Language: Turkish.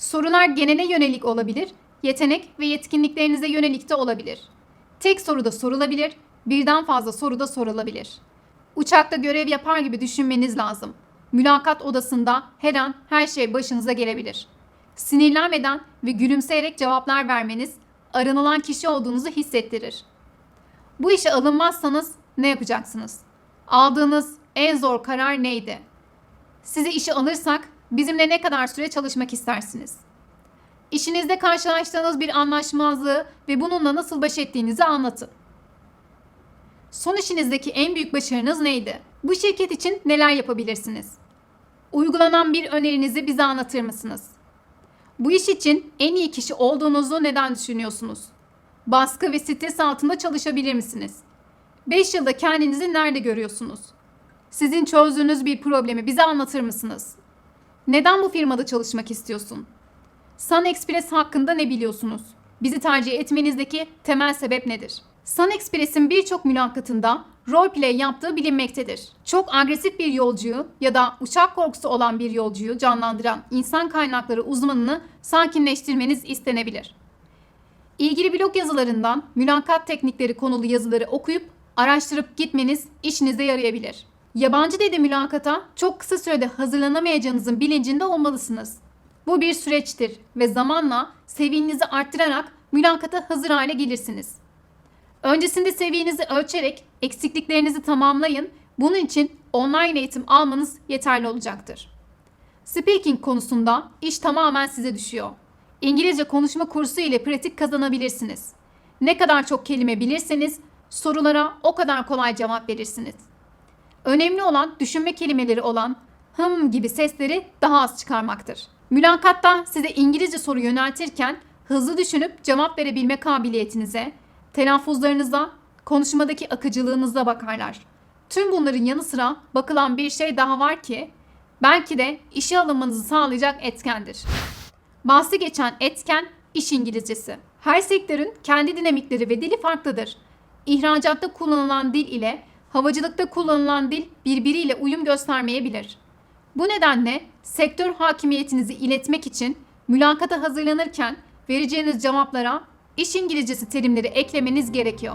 Sorular genele yönelik olabilir, yetenek ve yetkinliklerinize yönelik de olabilir. Tek soruda sorulabilir, birden fazla soruda sorulabilir. Uçakta görev yapar gibi düşünmeniz lazım. Mülakat odasında her an her şey başınıza gelebilir. Sinirlenmeden ve gülümseyerek cevaplar vermeniz aranılan kişi olduğunuzu hissettirir. Bu işe alınmazsanız ne yapacaksınız? Aldığınız en zor karar neydi? Sizi işe alırsak bizimle ne kadar süre çalışmak istersiniz? İşinizde karşılaştığınız bir anlaşmazlığı ve bununla nasıl baş ettiğinizi anlatın. Son işinizdeki en büyük başarınız neydi? Bu şirket için neler yapabilirsiniz? Uygulanan bir önerinizi bize anlatır mısınız? Bu iş için en iyi kişi olduğunuzu neden düşünüyorsunuz? Baskı ve stres altında çalışabilir misiniz? 5 yılda kendinizi nerede görüyorsunuz? Sizin çözdüğünüz bir problemi bize anlatır mısınız? Neden bu firmada çalışmak istiyorsun? Sun Express hakkında ne biliyorsunuz? Bizi tercih etmenizdeki temel sebep nedir? Sun Express'in birçok mülakatında roleplay yaptığı bilinmektedir. Çok agresif bir yolcuyu ya da uçak korkusu olan bir yolcuyu canlandıran insan kaynakları uzmanını sakinleştirmeniz istenebilir. İlgili blog yazılarından mülakat teknikleri konulu yazıları okuyup araştırıp gitmeniz işinize yarayabilir. Yabancı dili mülakata çok kısa sürede hazırlanamayacağınızın bilincinde olmalısınız. Bu bir süreçtir ve zamanla seviyenizi arttırarak mülakata hazır hale gelirsiniz. Öncesinde seviyenizi ölçerek eksikliklerinizi tamamlayın. Bunun için online eğitim almanız yeterli olacaktır. Speaking konusunda iş tamamen size düşüyor. İngilizce konuşma kursu ile pratik kazanabilirsiniz. Ne kadar çok kelime bilirseniz sorulara o kadar kolay cevap verirsiniz. Önemli olan düşünme kelimeleri olan hım gibi sesleri daha az çıkarmaktır. Mülakatta size İngilizce soru yöneltirken hızlı düşünüp cevap verebilme kabiliyetinize, telaffuzlarınıza, konuşmadaki akıcılığınıza bakarlar. Tüm bunların yanı sıra bakılan bir şey daha var ki belki de işe alınmanızı sağlayacak etkendir. Bahsi geçen etken iş İngilizcesi. Her sektörün kendi dinamikleri ve dili farklıdır. İhracatta kullanılan dil ile havacılıkta kullanılan dil birbiriyle uyum göstermeyebilir. Bu nedenle sektör hakimiyetinizi iletmek için mülakata hazırlanırken vereceğiniz cevaplara iş İngilizcesi terimleri eklemeniz gerekiyor.